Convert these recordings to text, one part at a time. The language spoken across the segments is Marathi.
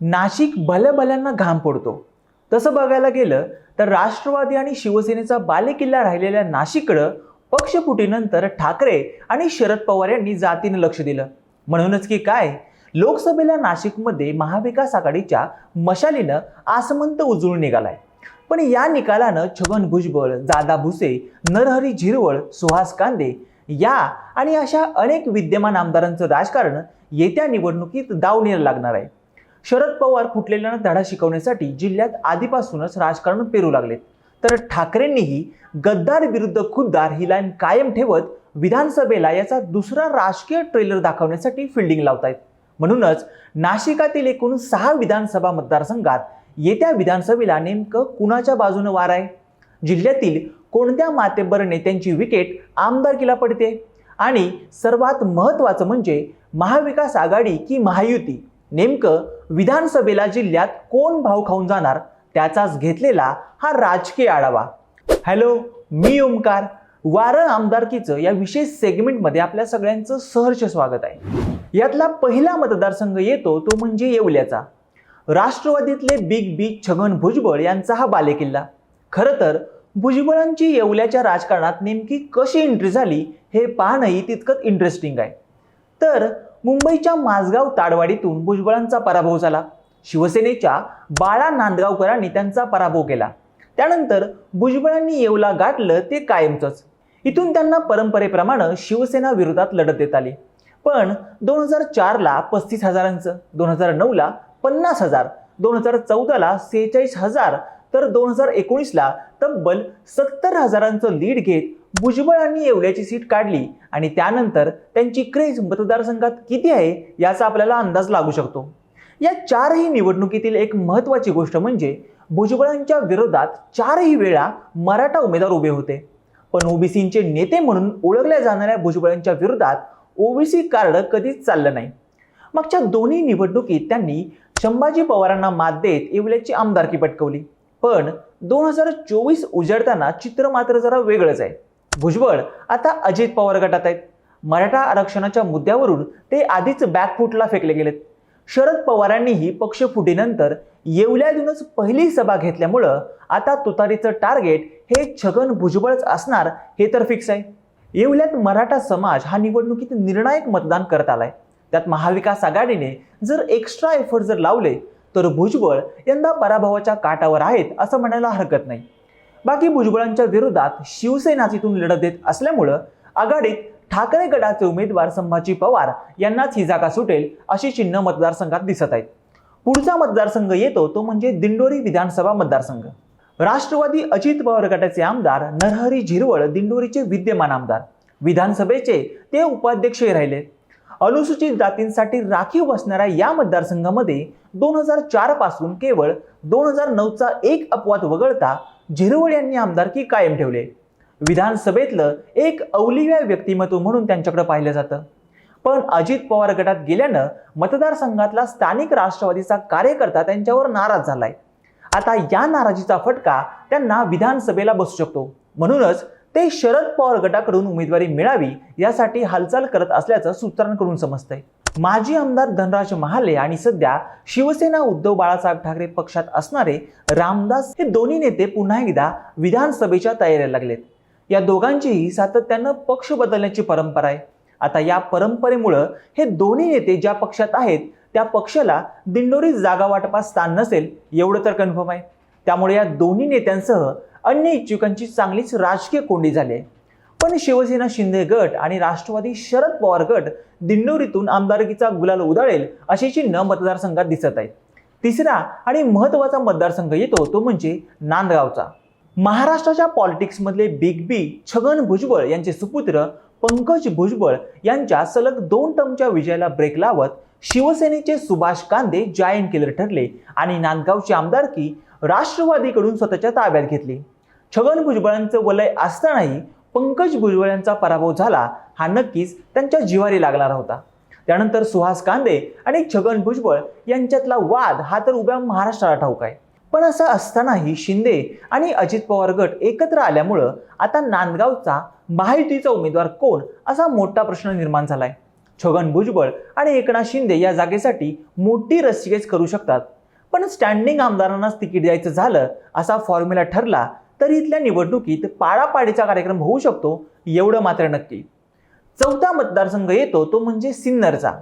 नाशिक भलभल्यांना घाम पडतो. तसं बघायला गेलं तर राष्ट्रवादी आणि शिवसेनेचा बालेकिल्ला राहिलेल्या नाशिककडं पक्षफुटीनंतर ठाकरे आणि शरद पवार यांनी जातीनं लक्ष दिलं. म्हणूनच की काय? लोकसभेला नाशिकमध्ये महाविकास आघाडीच्या मशालीनं आसमंत उजळून निघालाय. पण या निकालानं छगन भुजबळ दादा भुसे नरहरी झिरवळ सुहास कांदे या आणि अशा अनेक विद्यमान आमदारांचं राजकारण येत्या निवडणुकीत दावणीला लागणार आहे. शरद पवार फुटलेल्यांना धडा शिकवण्यासाठी जिल्ह्यात आधीपासूनच राजकारण पेरू लागलेत तर ठाकरेंनीही गद्दार विरुद्ध खुद्दार ही लाईन कायम ठेवत विधानसभेला याचा दुसरा राजकीय ट्रेलर दाखवण्यासाठी फिल्डिंग लावतायत. म्हणूनच नाशिकातील एकूण सहा विधानसभा मतदारसंघात येत्या विधानसभेला नेमकं कुणाच्या बाजूनं वार आहे? जिल्ह्यातील कोणत्या मातेबर नेत्यांची विकेट आमदारकीला पडते? आणि सर्वात महत्त्वाचं म्हणजे महाविकास आघाडी की महायुती? नेमकं विधानसभेला जिल्ह्यात कोण भाव खाऊन जाणार त्याचाच घेतलेला हा राजकीय आढावा. हॅलो मी ओमकार. वारं आमदारकीचं या विशेष सेगमेंटमध्ये आपल्या सगळ्यांचं सहर्ष स्वागत आहे. यातला पहिला मतदारसंघ येतो तो म्हणजे येवल्याचा. राष्ट्रवादीतले बिग बी छगन भुजबळ यांचा हा बालेकिल्ला. खरं तर भुजबळांची येवल्याच्या राजकारणात नेमकी कशी एंट्री झाली हे पाहणंही तितकंच इंटरेस्टिंग आहे. तर मुंबईच्या माझगाव ताडवाडीतून भुजबळांचा पराभव झाला. शिवसेनेच्या बाळा नांदगावकरांनी त्यांचा पराभव केला. त्यानंतर भुजबळांनी येवला गाठलं ते कायमचंच. इथून त्यांना परंपरेप्रमाणे शिवसेना विरोधात लढत देत आली. पण दोन हजार चारला पस्तीस हजारांचं दोन हजार नऊला पन्नास हजार दोन हजार चौदाला सेहेचाळीस हजार तर दोन हजार एकोणीसला तब्बल सत्तर हजारांचं लीड घेत भुजबळांनी येवल्याची सीट काढली आणि त्यानंतर त्यांची क्रेज मतदारसंघात किती आहे याचा आपल्याला अंदाज लागू शकतो. या चारही निवडणुकीतील एक महत्त्वाची गोष्ट म्हणजे भुजबळांच्या विरोधात चारही वेळा मराठा उमेदवार उभे होते. पण ओबीसींचे नेते म्हणून ओळखल्या जाणाऱ्या भुजबळांच्या विरोधात ओबीसी कार्ड कधीच चाललं नाही. मागच्या दोन्ही निवडणुकीत त्यांनी संभाजी पवारांना मात देत येवल्याची आमदारकी पटकवली. पण दोन हजार चोवीस उजळताना चित्र मात्र जरा वेगळंच आहे. भुजबळ आता अजित पवार गटात आहेत. मराठा आरक्षणाच्या मुद्द्यावरून ते आधीच बॅकफुटला फेकले गेलेत. शरद पवारांनीही पक्षफुटीनंतर येवल्यातूनच पहिली सभा घेतल्यामुळं आता तुतारीचं टार्गेट हे छगन भुजबळच असणार हे तर फिक्स आहे. येवल्यात मराठा समाज हा निवडणुकीत निर्णायक मतदान करत आलाय. त्यात महाविकास आघाडीने जर एक्स्ट्रा एफर्ट जर लावले तर भुजबळ यंदा पराभवाच्या काठावर आहेत असं म्हणायला हरकत नाही. बाकी भुजबळांच्या विरोधात शिवसेना तिथून लढत देत असल्यामुळं आघाडीत ठाकरे गटाचे उमेदवार संभाजी पवार यांनाच ही जागा सुटेल अशी चिन्ह मतदारसंघात दिसत आहेत. पुढचा मतदारसंघ येतो तो म्हणजे दिंडोरी विधानसभा मतदारसंघ. राष्ट्रवादी अजित पवार गटाचे आमदार नरहरी झिरवळ दिंडोरीचे विद्यमान आमदार. विधानसभेचे ते उपाध्यक्षही राहिले. अनुसूचित जातींसाठी राखीव बसणाऱ्या या मतदारसंघामध्ये दोन हजार चारपासून केवळ दोन हजार नऊचा एक अपवाद वगळता झिरवळ यांनी आमदारकी कायम ठेवले. विधानसभेतलं एक अवलिव्या व्यक्तिमत्व म्हणून त्यांच्याकडे पाहिलं जातं. पण अजित पवार गटात गेल्यानं मतदारसंघातला स्थानिक राष्ट्रवादीचा कार्यकर्ता त्यांच्यावर नाराज झालाय. आता या नाराजीचा फटका त्यांना विधानसभेला बसू शकतो. म्हणूनच ते शरद पवार गटाकडून उमेदवारी मिळावी यासाठी हालचाल करत असल्याचं सूत्रांकडून समजतंय. माजी आमदार धनराज महाले आणि सध्या शिवसेना उद्धव बाळासाहेब ठाकरे पक्षात असणारे रामदास हे दोन्ही नेते पुन्हा एकदा विधानसभेच्या तयारीला लागलेत. या दोघांचीही सातत्यानं पक्ष बदलण्याची परंपरा आहे. आता या परंपरेमुळं हे दोन्ही नेते ज्या पक्षात आहेत त्या पक्षाला दिंडोरी जागा वाटपास स्थान नसेल एवढं तर कन्फर्म आहे. त्यामुळे या दोन्ही नेत्यांसह अन्य इच्छुकांची चांगलीच राजकीय कोंडी झाली आहे. पण शिवसेना शिंदे गट आणि राष्ट्रवादी शरद पवार गट दिंडोरीतून आमदारकीचा गुलाल उधळेल अशी चिन्ह मतदारसंघात दिसत आहेत. तिसरा आणि महत्त्वाचा मतदारसंघ येतो तो म्हणजे नांदगावचा. महाराष्ट्राच्या पॉलिटिक्समधले बिग बी छगन भुजबळ यांचे सुपुत्र पंकज भुजबळ यांच्या सलग दोन टर्मच्या विजयाला ब्रेक लावत शिवसेनेचे सुभाष कांदे जायंट किलर ठरले आणि नांदगावची आमदारकी राष्ट्रवादीकडून स्वतःच्या ताब्यात घेतली. छगन भुजबळांचं वलय असतानाही पंकज भुजबळ यांचा पराभव झाला हा नक्कीच त्यांच्या जिवारी लागणारा होता. त्यानंतर सुहास कांदे आणि छगन भुजबळ यांच्यातला वाद हा तर उभ्या महाराष्ट्राला ठाऊक आहे. पण असं असतानाही शिंदे आणि अजित पवार गट एकत्र आल्यामुळं आता नांदगावचा महायुतीचा उमेदवार कोण असा मोठा प्रश्न निर्माण झालाय. छगन भुजबळ आणि एकनाथ शिंदे या जागेसाठी मोठी रस्सीखेच करू शकतात. पण स्टँडिंग आमदारांनाच तिकीट द्यायचं झालं असा फॉर्म्युला ठरला तर इथल्या निवडणुकीत पाळापाडीचा कार्यक्रम होऊ शकतो एवढं मात्र नक्की. चौथा मतदारसंघ येतो तो म्हणजे सिन्नरचा.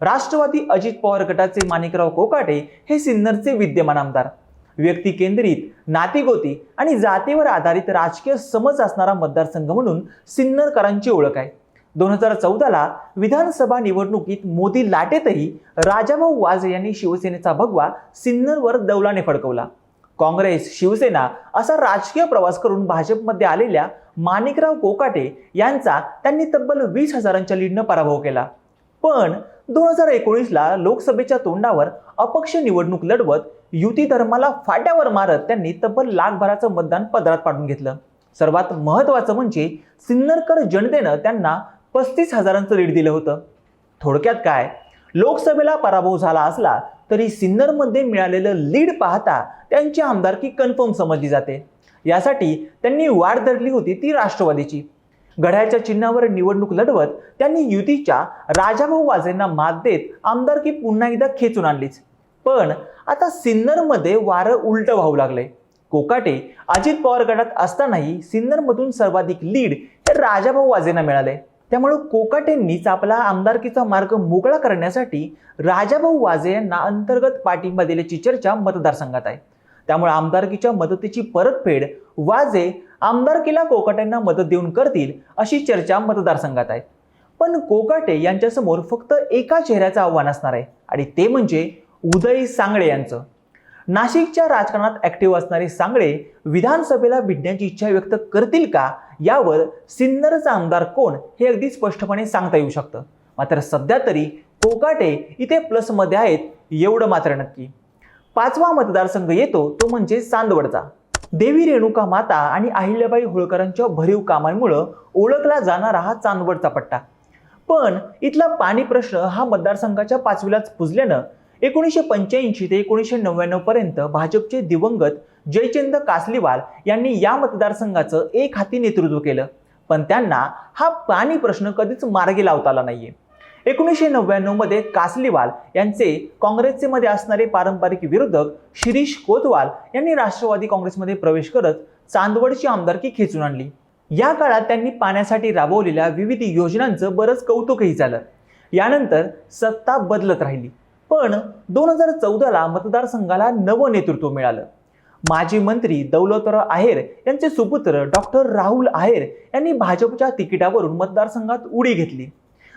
राष्ट्रवादी अजित पवार गटाचे माणिकराव कोकाटे हे सिन्नरचे विद्यमान आमदार. व्यक्ती केंद्रित नातीगोती आणि जातीवर आधारित राजकीय समज असणारा मतदारसंघ म्हणून सिन्नरकरांची ओळख आहे. दोन हजार चौदाला विधानसभा निवडणुकीत मोदी लाटेतही राजाभाऊ वाजे यांनी शिवसेनेचा भगवा सिन्नरवर दौलाने फडकवला. काँग्रेस शिवसेना असा राजकीय प्रवास करून भाजपमध्ये आलेल्या माणिकराव कोकाटे यांचा त्यांनी तब्बल वीस हजारांच्या लीडनं पराभव केला. पण दोन हजार एकोणीसला लोकसभेच्या तोंडावर अपक्ष निवडणूक लढवत युती धर्माला फाट्यावर मारत त्यांनी तब्बल लाखभराचं मतदान पदरात पाडून घेतलं. सर्वात महत्त्वाचं म्हणजे सिन्नरकर जनतेनं त्यांना पस्तीस हजारांचं लीड दिलं होतं. थोडक्यात काय? लोकसभेला पराभव झाला असला तरी सिन्नरमध्ये मिळालेलं लीड पाहता त्यांची आमदारकी कन्फर्म समजली जाते. यासाठी त्यांनी वाढ धरली होती ती राष्ट्रवादीची. घड्याच्या चिन्हावर निवडणूक लढवत त्यांनी युतीच्या राजाभाऊ वाजेंना मात देत आमदारकी पुन्हा एकदा खेचून आणलीच. पण आता सिन्नरमध्ये वारं उलटं वाहू लागले कोकाटे अजित पवार गटात असतानाही सिन्नरमधून सर्वाधिक लीड हे राजाभाऊ वाजेंना मिळाले त्यामुळे कोकाटेंनीच आपला आमदारकीचा मार्ग मोकळा करण्यासाठी राजाभाऊ वाजे यांना अंतर्गत पाठिंबा दिल्याची चर्चा मतदारसंघात आहे. त्यामुळे आमदारकीच्या मदतीची परतफेड वाजे आमदारकीला कोकाटेंना मदत देऊन करतील अशी चर्चा मतदारसंघात आहे. पण कोकाटे यांच्यासमोर फक्त एका चेहऱ्याचं आव्हान असणार आहे आणि ते म्हणजे उदय सांगळे यांचं. नाशिकच्या राजकारणात ऍक्टिव्ह असणारे सांगळे विधानसभेला भिडण्याची इच्छा व्यक्त करतील का? यावर सिन्नरचा आमदार कोण? हे अगदी स्पष्टपणे सांगता येऊ शकतं. मात्र सध्या तरी कोकाटे इथे प्लसमध्ये आहेत एवढं मात्र नक्की. पाचवा मतदारसंघ येतो तो म्हणजे चांदवडचा. देवी रेणुका माता आणि अहिल्याबाई होळकरांच्या भरीव कामांमुळं ओळखला जाणारा हा चांदवडचा पट्टा. पण इथला पाणी प्रश्न हा मतदारसंघाच्या पाचवीलाच पुजल्यानं एकोणीसशे पंच्याऐंशी ते एकोणीसशे नव्याण्णव पर्यंत भाजपचे दिवंगत जयचंद कासलीवाल यांनी या मतदारसंघाचं एक हाती नेतृत्व केलं. पण त्यांना हा पाणी प्रश्न कधीच मार्गी लावता आला नाहीये. एकोणीसशे नव्याण्णवमध्ये कासलीवाल यांचे काँग्रेसचे मध्ये असणारे पारंपरिक विरोधक शिरीष कोतवाल यांनी राष्ट्रवादी काँग्रेसमध्ये प्रवेश करत चांदवडची आमदारकी खेचून आणली. या काळात त्यांनी पाण्यासाठी राबवलेल्या विविध योजनांचं बरंच कौतुकही झालं. यानंतर सत्ता बदलत राहिली. पण दोन हजार चौदाला मतदारसंघाला नवं नेतृत्व मिळालं. माजी मंत्री दौलतराव आहेर यांचे सुपुत्र डॉक्टर राहुल आहेर यांनी भाजपच्या तिकिटावरून मतदारसंघात उडी घेतली.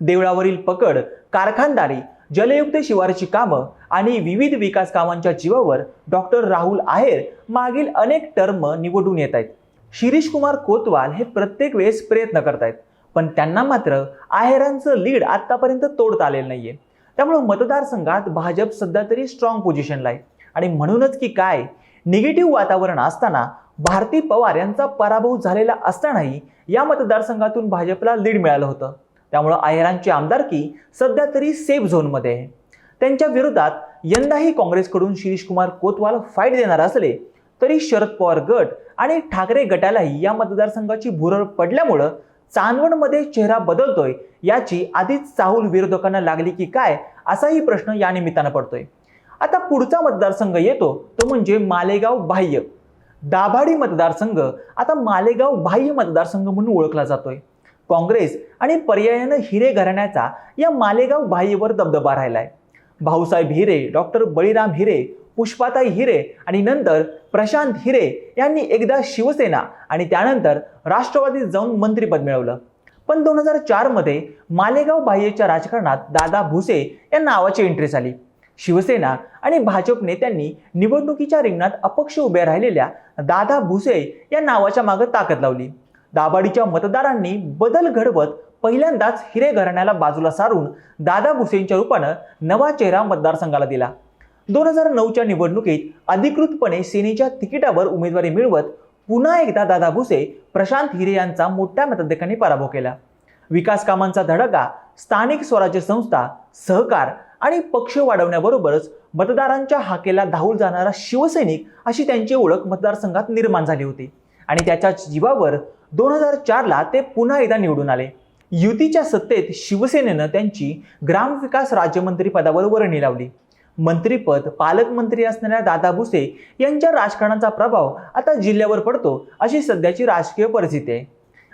देवळावरील पकड कारखानदारी जलयुक्त शिवारची कामं आणि विविध विकास कामांच्या जीवावर डॉक्टर राहुल आहेर मागील अनेक टर्म निवडून येत आहेत. शिरीष कुमार कोतवाल हे प्रत्येक वेळेस प्रयत्न करतायत पण त्यांना मात्र आहेरांचं लीड आतापर्यंत तोडता आलेलं नाहीये. त्यामुळे मतदारसंघात भाजप सध्या तरी स्ट्रॉंग पोझिशनला आहे. आणि म्हणूनच की काय निगेटिव्ह वातावरण असताना भारती पवार यांचा पराभव झालेला असतानाही या मतदारसंघातून भाजपला लीड मिळालं होतं. त्यामुळं आहेरांची आमदारकी सध्या तरी सेफ झोनमध्ये आहे. त्यांच्या विरोधात यंदाही काँग्रेसकडून शिरीषकुमार कोतवाल फाईट देणार असले तरी शरद पवार गट आणि ठाकरे गटालाही या मतदारसंघाची भुरळ पडल्यामुळं चांदवडमध्ये चेहरा बदलतोय याची आधीच चाहूल विरोधकांना लागली की काय असाही प्रश्न या निमित्तानं पडतोय. आता पुढचा मतदारसंघ येतो तो म्हणजे मालेगाव बाह्य. दाभाडी मतदारसंघ आता मालेगाव बाह्य मतदारसंघ म्हणून ओळखला जातोय. काँग्रेस आणि पर्यायानं हिरे घराण्याचा या मालेगाव बाह्यवर दबदबा राहिलाय. भाऊसाहेब हिरे डॉक्टर बळीराम हिरे पुष्पाताई हिरे आणि नंतर प्रशांत हिरे यांनी एकदा शिवसेना आणि त्यानंतर राष्ट्रवादीत जाऊन मंत्रिपद मिळवलं. पण दोन हजार चारमध्ये मालेगाव बाह्यच्या राजकारणात दादा भुसे या नावाची एंट्री झाली. शिवसेना आणि भाजप नेत्यांनी निवडणुकीच्या रिंगणात अपक्ष उभे राहिलेल्या दादा भुसे या नावाच्या मागे ताकद लावली. दाबाडीच्या मतदारांनी बदल घडवत पहिल्यांदाच हिरे घराण्याला बाजूला सारून दादा भुसेंच्या रूपानं नवा चेहरा मतदारसंघाला दिला. दोन हजार नऊच्या निवडणुकीत अधिकृतपणे सेनेच्या तिकिटावर उमेदवारी मिळवत पुन्हा एकदा दादा भुसे प्रशांत हिरे यांचा मोठ्या मतदेकांनी पराभव केला. विकास कामांचा धडका स्थानिक स्वराज्य संस्था सहकार आणि पक्ष वाढवण्याबरोबरच मतदारांच्या हाकेला धावून जाणारा शिवसैनिक अशी त्यांची ओळख मतदारसंघात निर्माण झाली होती. आणि त्याच्या जीवावर दोन हजार चारला ते पुन्हा एकदा निवडून आले. युतीच्या सत्तेत शिवसेनेनं त्यांची ग्रामविकास राज्यमंत्री पदावर वर्णी लावली. मंत्रीपद पालकमंत्री असणाऱ्या दादा भुसे यांच्या राजकारणाचा प्रभाव आता जिल्ह्यावर पडतो अशी सध्याची राजकीय परिस्थिती आहे.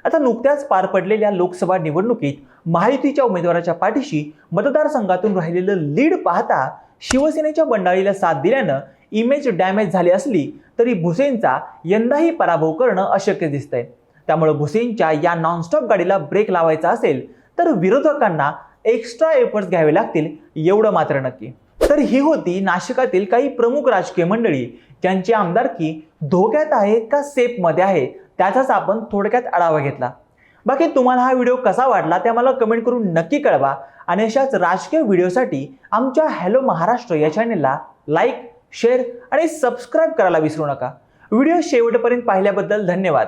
आता नुकत्याच पार पडलेल्या लोकसभा निवडणुकीत महायुतीच्या उमेदवाराच्या पाठीशी मतदारसंघातून राहिलेलं लीड पाहता शिवसेनेच्या बंडाळीला साथ दिल्यानं इमेज डॅमेज झाली असली तरी भुसेंचा यंदाही पराभव करणं अशक्य दिसतंय. त्यामुळे भुसेंच्या या नॉनस्टॉप गाडीला ब्रेक लावायचा असेल तर विरोधकांना एक्स्ट्रा एफर्ट्स घ्यावे लागतील एवढं मात्र नक्की. तर ही होती नाशिकातील काही प्रमुख राजकीय मंडळी. ज्यांची आमदारकी धोक्यात आहे का सेफमध्ये आहे त्याचाच आपण थोडक्यात आढावा घेतला. बाकी तुम्हाला हा व्हिडिओ कसा वाटला ते मला कमेंट करून नक्की कळवा आणि अशाच राजकीय व्हिडिओसाठी आमच्या हॅलो महाराष्ट्र या चॅनेलला लाईक शेअर आणि सबस्क्राईब करायला विसरू नका. व्हिडिओ शेवटपर्यंत पाहिल्याबद्दल धन्यवाद.